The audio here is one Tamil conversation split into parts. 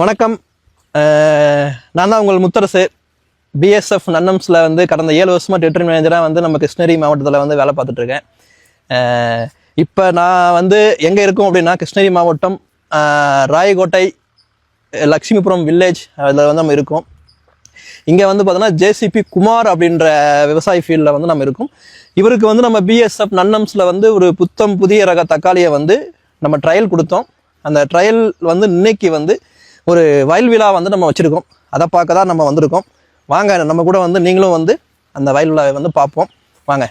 வணக்கம். நான் தான் உங்கள் முத்தரசு. பிஎஸ்எஃப் நன்னம்ஸில் வந்து கடந்த ஏழு வருஷமாக டெட்ரி மேனேஜராக வந்து நம்ம கிருஷ்ணகிரி மாவட்டத்தில் வந்து வேலை பார்த்துட்ருக்கேன் இப்போ நான் வந்து எங்கே இருக்கோம் அப்படின்னா கிருஷ்ணகிரி மாவட்டம் ராயகோட்டை லக்ஷ்மிபுரம் வில்லேஜ் அதில் வந்து நம்ம இருக்கோம். இங்கே வந்து பார்த்தோன்னா ஜேசிபி குமார் அப்படின்ற விவசாய ஃபீல்டில் வந்து நம்ம இருக்கோம். இவருக்கு வந்து நம்ம பிஎஸ்எஃப் நன்னம்ஸில் வந்து ஒரு புத்தம் புதிய ரக தக்காளியை வந்து நம்ம ட்ரையல் கொடுத்தோம். அந்த ட்ரையல் வந்து இன்னைக்கு வந்து ஒரு வயல் விழா வந்து நம்ம வச்சுருக்கோம். அதை பார்க்க தான் நம்ம வந்திருக்கோம். வாங்க நம்ம கூட வந்து நீங்களும் வந்து அந்த வயல் விழாவை வந்து பார்ப்போம். வாங்க.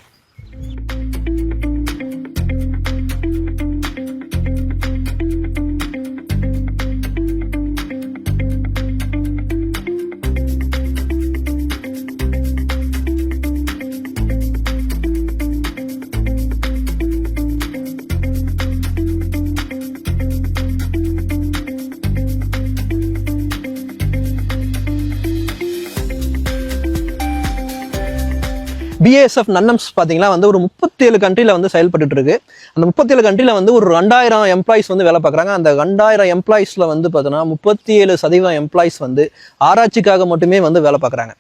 பிஎஸ்எஃப் நன்னம்ஸ் பார்த்தீங்கன்னா வந்து ஒரு முப்பத்தேழு கண்ட்ரியில் வந்து செயல்பட்டுட்டு இருக்கு அந்த முப்பத்தேழு கண்ட்ரியில் வந்து ஒரு ரெண்டாயிரம் எம்ப்ளாயிஸ் வந்து வேலை பார்க்குறாங்க. அந்த ரெண்டாயிரம் எம்ப்ளாயிஸில் வந்து பார்த்தோன்னா முப்பத்தி ஏழு சதவீதம் எம்ப்ளாயிஸ் வந்து ஆராய்ச்சிக்காக மட்டுமே வந்து வேலை பார்க்குறாங்க.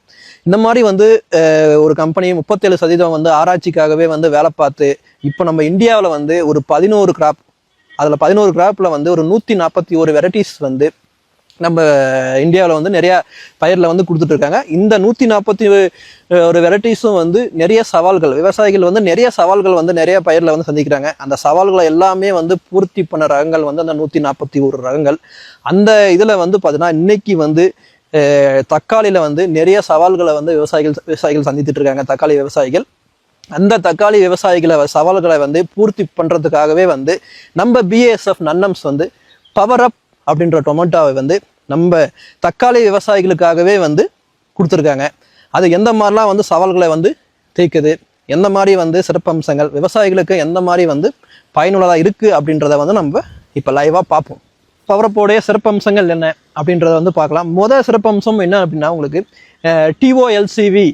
இந்த மாதிரி வந்து ஒரு கம்பெனி முப்பத்தேழு சதவீதம் வந்து ஆராய்ச்சிக்காகவே வந்து வேலை பார்த்து இப்போ நம்ம இந்தியாவில் வந்து ஒரு பதினோரு கிராப் அதில் பதினோரு கிராப்பில் வந்து ஒரு நூற்றி நாற்பத்தி ஒரு வெரைட்டிஸ் வந்து நம்ம இந்தியாவில் வந்து நிறையா பயிரில் வந்து கொடுத்துட்ருக்காங்க. இந்த நூற்றி நாற்பத்தி ஒரு வெரைட்டிஸும் வந்து நிறைய சவால்கள் விவசாயிகள் வந்து நிறைய சவால்கள் வந்து நிறைய பயிரில் வந்து சந்திக்கிறாங்க. அந்த சவால்களை எல்லாமே வந்து பூர்த்தி பண்ண ரகங்கள் வந்து அந்த நூற்றி நாற்பத்தி ஒரு ரகங்கள். அந்த இதில் வந்து பார்த்தீங்கன்னா இன்னைக்கு வந்து தக்காளியில் வந்து நிறைய சவால்களை வந்து விவசாயிகள் விவசாயிகள் சந்தித்துட்டு இருக்காங்க தக்காளி விவசாயிகள். அந்த தக்காளி விவசாயிகளை சவால்களை வந்து பூர்த்தி பண்ணுறதுக்காகவே வந்து நம்ம பிஏஎஸ்எஃப் நன்னம்ஸ் வந்து பவர் அப் அப்படின்ற டொமேட்டோவை வந்து நம்ம தக்காளி விவசாயிகளுக்காகவே வந்து கொடுத்துருக்காங்க. அது எந்த மாதிரிலாம் வந்து சவால்களை வந்து தீர்க்குது எந்த மாதிரி வந்து சிறப்பம்சங்கள்? விவசாயிகளுக்கு எந்த மாதிரி வந்து பயனுள்ளதாக இருக்குது அப்படின்றத வந்து நம்ம இப்போ லைவாக பார்ப்போம். பவரப்போடைய சிறப்பம்சங்கள் என்ன அப்படின்றத வந்து பார்க்கலாம். முதல் சிறப்பம்சம் என்ன அப்படின்னா உங்களுக்கு டிஓஎல்சிவி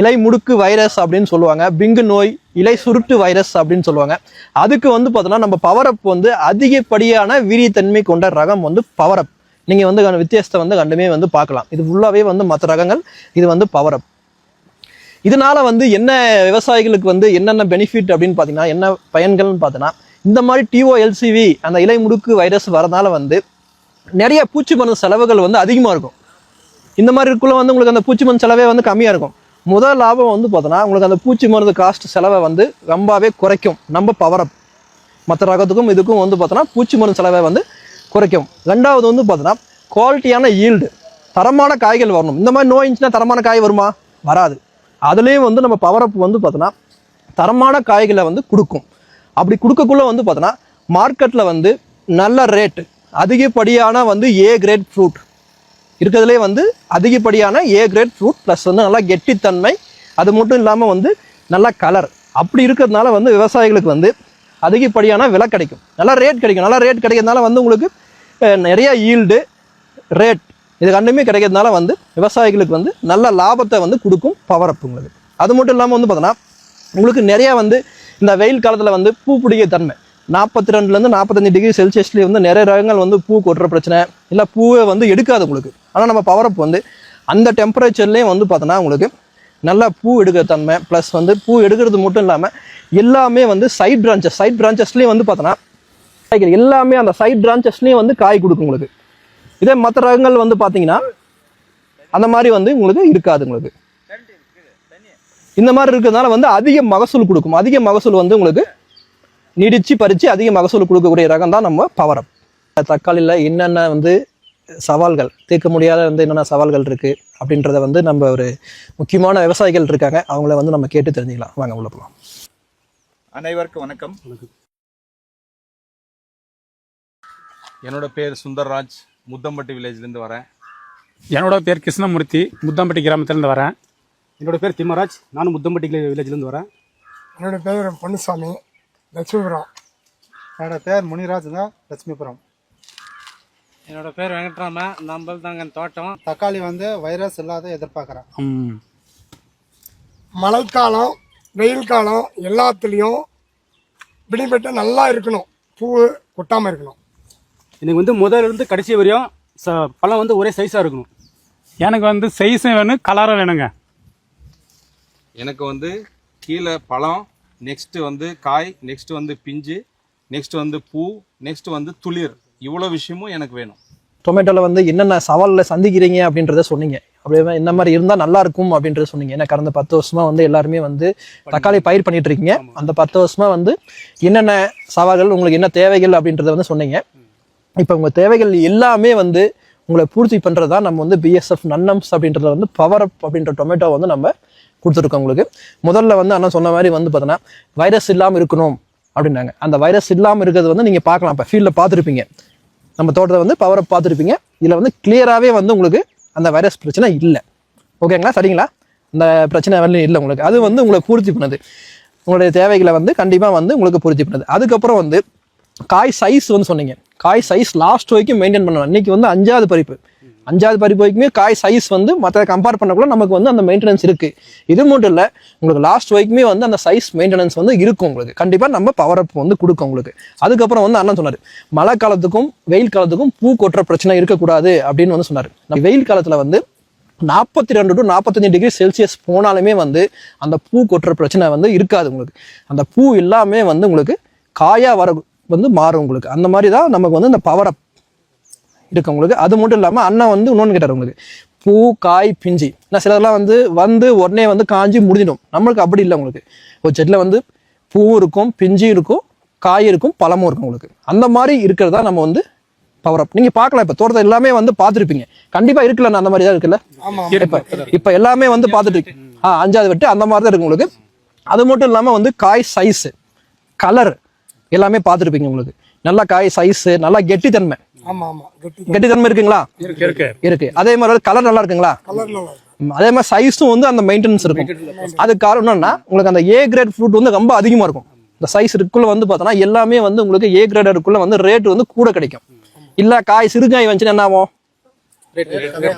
இலை முடுக்கு வைரஸ் அப்படின்னு சொல்லுவாங்க. பிங்கு நோய் இலை சுருட்டு வைரஸ் அப்படின்னு சொல்லுவாங்க. அதுக்கு வந்து பார்த்தோன்னா நம்ம பவரப் வந்து அதிகப்படியான வீரியத்தன்மை கொண்ட ரகம் வந்து பவரப் நீங்கள் வந்து வித்தியாசத்தை வந்து கண்டுமே வந்து பார்க்கலாம். இது ஃபுல்லாகவே வந்து மற்ற ரகங்கள் இது வந்து பவரப் இதனால வந்து என்ன விவசாயிகளுக்கு வந்து என்னென்ன பெனிஃபிட் அப்படின்னு பார்த்தீங்கன்னா என்ன பயன்கள்னு பார்த்தோன்னா இந்த மாதிரி டிஓஎல்சிவி அந்த இலை முடுக்கு வைரஸ் வரனால வந்து நிறைய பூச்சி மருந்து செலவுகள் வந்து அதிகமாக இருக்கும். இந்த மாதிரி இருக்குள்ள வந்து உங்களுக்கு அந்த பூச்சி மருந்து செலவே வந்து கம்மியாக இருக்கும். முதல் லாபம் வந்து பார்த்தோன்னா உங்களுக்கு அந்த பூச்சி மருந்து காஸ்ட் செலவை வந்து ரொம்பவே குறைக்கும். நம்ம பவரப் மற்ற ரகத்துக்கும் இதுக்கும் வந்து பார்த்தோன்னா பூச்சி மருந்து செலவை வந்து குறைக்கும். ரெண்டாவது வந்து பார்த்தோன்னா குவாலிட்டியான ஈல்டு தரமான காய்கள் வரணும். இந்த மாதிரி நோய் இருந்துச்சுன்னா தரமான காய் வருமா? வராது. அதுலேயும் வந்து நம்ம பவரப் வந்து பார்த்தோன்னா தரமான காய்களை வந்து கொடுக்கும். அப்படி கொடுக்கக்குள்ள வந்து பார்த்தோன்னா மார்க்கெட்டில் வந்து நல்ல ரேட்டு அதிகப்படியான வந்து ஏ கிரேட் ஃப்ரூட் இருக்கிறதுலே வந்து அதிகப்படியான ஏ கிரேட் ஃப்ரூட் ப்ளஸ் வந்து நல்லா கெட்டித்தன்மை அது மட்டும் இல்லாமல் வந்து நல்லா கலர் அப்படி இருக்கிறதுனால வந்து விவசாயிகளுக்கு வந்து அதிகப்படியான விலை கிடைக்கும். நல்லா ரேட் கிடைக்கும். நல்லா ரேட் கிடைக்கிறதுனால வந்து உங்களுக்கு நிறையா நிறைய ஈல்டு ரேட் இது ரெண்டுமே கிடைக்கிறதுனால வந்து விவசாயிகளுக்கு வந்து நல்ல லாபத்தை வந்து கொடுக்கும் பவர் அப் உங்களுக்கு. அது மட்டும் இல்லாமல் வந்து பார்த்தோன்னா உங்களுக்கு நிறையா வந்து இந்த வெயில் காலத்தில் வந்து பூ பிடிக்க தன்மை. நாற்பத்தி ரெண்டுலேருந்து நாற்பத்தஞ்சு டிகிரி செல்சியஸ்லேயே வந்து நிறைய ரகங்கள் வந்து பூ கொட்டுற பிரச்சனை. இல்லை பூவே வந்து எடுக்காது உங்களுக்கு. ஆனால் நம்ம பவரப் வந்து அந்த டெம்பரேச்சர்லேயும் வந்து பார்த்தோன்னா உங்களுக்கு நல்லா பூ எடுக்கிற தன்மை ப்ளஸ் வந்து பூ எடுக்கிறது மட்டும் இல்லாமல் எல்லாமே வந்து சைட் பிரான்ச்சஸ் சைட் பிரான்ச்சஸ்லேயும் வந்து பார்த்தோன்னா காய்கறி எல்லாமே அந்த சைட் பிரான்ச்சஸ்லேயும் வந்து காய் கொடுக்கும் உங்களுக்கு. இதே மற்ற ரகங்கள் வந்து பார்த்தீங்கன்னா அந்த மாதிரி வந்து உங்களுக்கு இருக்காது உங்களுக்கு. இந்த மாதிரி இருக்கிறதுனால வந்து அதிக மகசூல் கொடுக்கும். அதிக மகசூல் வந்து உங்களுக்கு நீடிச்சு பறித்து அதிக மகசூல் கொடுக்கக்கூடிய ரகம் தான் நம்ம பவர் அப் தக்காளியில் என்னென்ன வந்து சவால்கள்? தீர்க்க முடியாத வந்து என்னென்ன சவால்கள் இருக்குது அப்படின்றத வந்து நம்ம ஒரு முக்கியமான விவசாயிகள் இருக்காங்க. அவங்கள வந்து நம்ம கேட்டு தெரிஞ்சுக்கலாம். வாங்க உள்ள போகலாம் அனைவருக்கும் வணக்கம். என்னோட பேர் சுந்தர்ராஜ். முத்தம்பட்டி வில்லேஜ்லேருந்து வரேன். என்னோட பேர் கிருஷ்ணமூர்த்தி. முத்தம்பட்டி கிராமத்துலேருந்து வரேன். என்னோட பேர் திம்மராஜ். நானும் முத்தம்பட்டி வில்லேஜ்லேருந்து வரேன். என்னோட பேர் பொன்னுசாமி. லட்சுமிபுரம். என்னோட பேர் முனிராஜ் தான் லட்சுமிபுரம். என்னோட பேர் வெங்கட்ராம நம்மள் தாங்க தோட்டம். தக்காளி வந்து வைரஸ் இல்லாத எதிர்பார்க்குறேன். ம். மழைக்காலம் வெயில் காலம் எல்லாத்துலேயும் பிடிபட்டு நல்லா இருக்கணும். பூ கொட்டாமல் இருக்கணும். எனக்கு வந்து முதல்ல இருந்து கடைசி வரையும் ச பழம் வந்து ஒரே சைஸாக இருக்கணும். எனக்கு வந்து சைஸும் வேணும் கலரும் வேணுங்க. எனக்கு வந்து கீழே பழம் நெக்ஸ்ட் வந்து காய் நெக்ஸ்ட் வந்து பிஞ்சு நெக்ஸ்ட் வந்து பூ நெக்ஸ்ட் வந்து துளிர். இவ்வளோ விஷயமும் எனக்கு வேணும். டொமேட்டோவில் வந்து என்னென்ன சவாலில் சந்திக்கிறீங்க அப்படின்றத சொன்னீங்க. அப்படியே இந்த மாதிரி இருந்தால் நல்லா இருக்கும் அப்படின்றத சொன்னீங்க. ஏன்னா கடந்த பத்து வருஷமா வந்து எல்லாருமே வந்து தக்காளி பயிர் பண்ணிட்டு இருக்கீங்க. அந்த பத்து வருஷமா வந்து என்னென்ன சவால்கள் உங்களுக்கு என்ன தேவைகள் அப்படின்றத வந்து சொன்னீங்க. இப்போ உங்கள் தேவைகள் எல்லாமே வந்து உங்களை பூர்த்தி பண்ணுறது தான் நம்ம வந்து பிஎஸ்எஃப் நன்னம்ஸ் அப்படின்றத வந்து பவர் அப் அப்படின்ற டொமேட்டோ வந்து நம்ம கொடுத்துருக்கோம் உங்களுக்கு முதல்ல வந்து அண்ணா சொன்ன மாதிரி வந்து பார்த்தோன்னா வைரஸ் இல்லாமல் இருக்கணும் அப்படின்னாங்க. அந்த வைரஸ் இல்லாமல் இருக்கிறது வந்து நீங்கள் பார்க்கலாம். இப்போ ஃபீல்டில் பார்த்துருப்பீங்க. நம்ம தோட்டத்தை வந்து பவரை பார்த்துருப்பீங்க. இதில் வந்து கிளியராகவே வந்து உங்களுக்கு அந்த வைரஸ் பிரச்சனை இல்லை. ஓகேங்களா சரிங்களா? அந்த பிரச்சனை வரல இல்லை உங்களுக்கு. அது வந்து உங்களை பூர்த்தி பண்ணுது. உங்களுடைய தேவைகளை வந்து கண்டிப்பாக வந்து உங்களுக்கு பூர்த்தி பண்ணுது. அதுக்கப்புறம் வந்து காய் சைஸ் வந்து சொன்னீங்க. காய் சைஸ் லாஸ்ட் வரைக்கும் மெயின்டைன் பண்ணணும். இன்னைக்கு வந்து அஞ்சாவது பறிப்பு. அஞ்சாவது பறிப்பு வரைக்குமே காய் சைஸ் வந்து மற்ற கம்பேர் பண்ணக்குள்ள நமக்கு வந்து அந்த மெயின்டெனன்ஸ் இருக்குது இது மட்டும் இல்லை உங்களுக்கு லாஸ்ட் வரைக்குமே வந்து அந்த சைஸ் மெயின்டெனன்ஸ் வந்து இருக்கும் உங்களுக்கு. கண்டிப்பாக நம்ம பவர் அப் வந்து கொடுக்கும் உங்களுக்கு. அதுக்கப்புறம் வந்து அண்ணன் சொன்னார் மழை காலத்துக்கும் வெயில் காலத்துக்கும் பூ கொட்டுற பிரச்சனை இருக்கக்கூடாது அப்படின்னு வந்து சொன்னார். நம்ம வெயில் காலத்தில் வந்து நாற்பத்தி ரெண்டு டு நாற்பத்தஞ்சு டிகிரி செல்சியஸ் போனாலுமே வந்து அந்த பூ கொட்டுற பிரச்சனை வந்து இருக்காது உங்களுக்கு. அந்த பூ இல்லாமல் வந்து உங்களுக்கு காயாக வர வந்து மாறும் உங்களுக்கு. அந்த மாதிரி தான் நமக்கு வந்து இந்த பவர் அப் இருக்கு உங்களுக்கு அது மட்டும் இல்லாமல் அண்ணன் வந்து இன்னொன்று கேட்டார் உங்களுக்கு. பூ காய் பிஞ்சி. நான் சிலதெல்லாம் வந்து வந்து உடனே வந்து காஞ்சி முடிஞ்சிடும். நம்மளுக்கு அப்படி இல்லை உங்களுக்கு. ஒரு செட்டில் வந்து பூவும் இருக்கும் பிஞ்சும் இருக்கும் காய் இருக்கும் பழமும் இருக்கும் உங்களுக்கு. அந்த மாதிரி இருக்கிறதா நம்ம வந்து பவர் அப் நீங்க பார்க்கலாம் இப்போ தோட்டத்தை எல்லாமே வந்து பார்த்துருப்பீங்க. கண்டிப்பா இருக்குல்ல அந்த மாதிரி தான் இருக்குல்ல? இப்ப இப்ப எல்லாமே வந்து பார்த்துட்டு இருக்கு. ஆ அஞ்சாவது வெட்டு அந்த மாதிரி தான் இருக்கு உங்களுக்கு. அது மட்டும் இல்லாம வந்து காய் சைஸ் கலர் எல்லாமே பார்த்துருப்பீங்க உங்களுக்கு. நல்லா காய் சைஸ் நல்லா கெட்டித்தன்மை. ஆமாம் ஆமாம் கெட்டி கெட்டித்தன்மை இருக்குங்களா? இருக்கு இருக்கு. அதே மாதிரி கலர் நல்லா இருக்குங்களா? அதே மாதிரி சைஸும் வந்து அந்த மெயின்டெனன்ஸ் இருக்கும். அது காரணம் என்னன்னா உங்களுக்கு அந்த ஏ கிரேட் ஃப்ரூட் வந்து ரொம்ப அதிகமா இருக்கும். இந்த சைஸ் இருக்குள்ள வந்து பார்த்தோன்னா எல்லாமே வந்து உங்களுக்கு ஏ கிரேட் இருக்குள்ள வந்து ரேட் வந்து கூட கிடைக்கும். இல்ல காய் சிறுகாய் வந்துச்சுன்னா என்ன ஆகும்?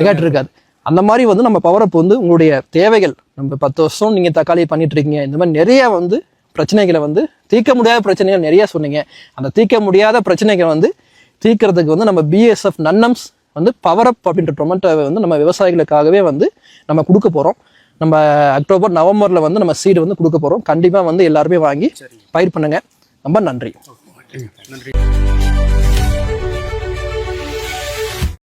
ரேட் இருக்காது. அந்த மாதிரி வந்து நம்ம பவர் அப் வந்து உங்களுடைய தேவைகள். நம்ம பத்து வருஷம் நீங்க தக்காளி பண்ணிட்டு இருக்கீங்க. இந்த மாதிரி நிறைய வந்து பிரச்சனைகளை வந்து தீர்க்க முடியாத பிரச்சனைகள் நிறைய சொன்னீங்க. அந்த தீர்க்க முடியாத பிரச்சனைகளை வந்து தீர்க்கறதுக்கு வந்து நம்ம பிஎஸ்எஃப் நன்னம்ஸ் வந்து பவர் அப் அப்படின்ற டொமேட்டோவை வந்து நம்ம விவசாயிகளுக்காகவே வந்து நம்ம கொடுக்க போறோம். நம்ம அக்டோபர் நவம்பர்ல வந்து நம்ம சீடு வந்து கொடுக்க போறோம். கண்டிப்பா வந்து எல்லாருமே வாங்கி பயிர் பண்ணுங்க. ரொம்ப நன்றி. நன்றி.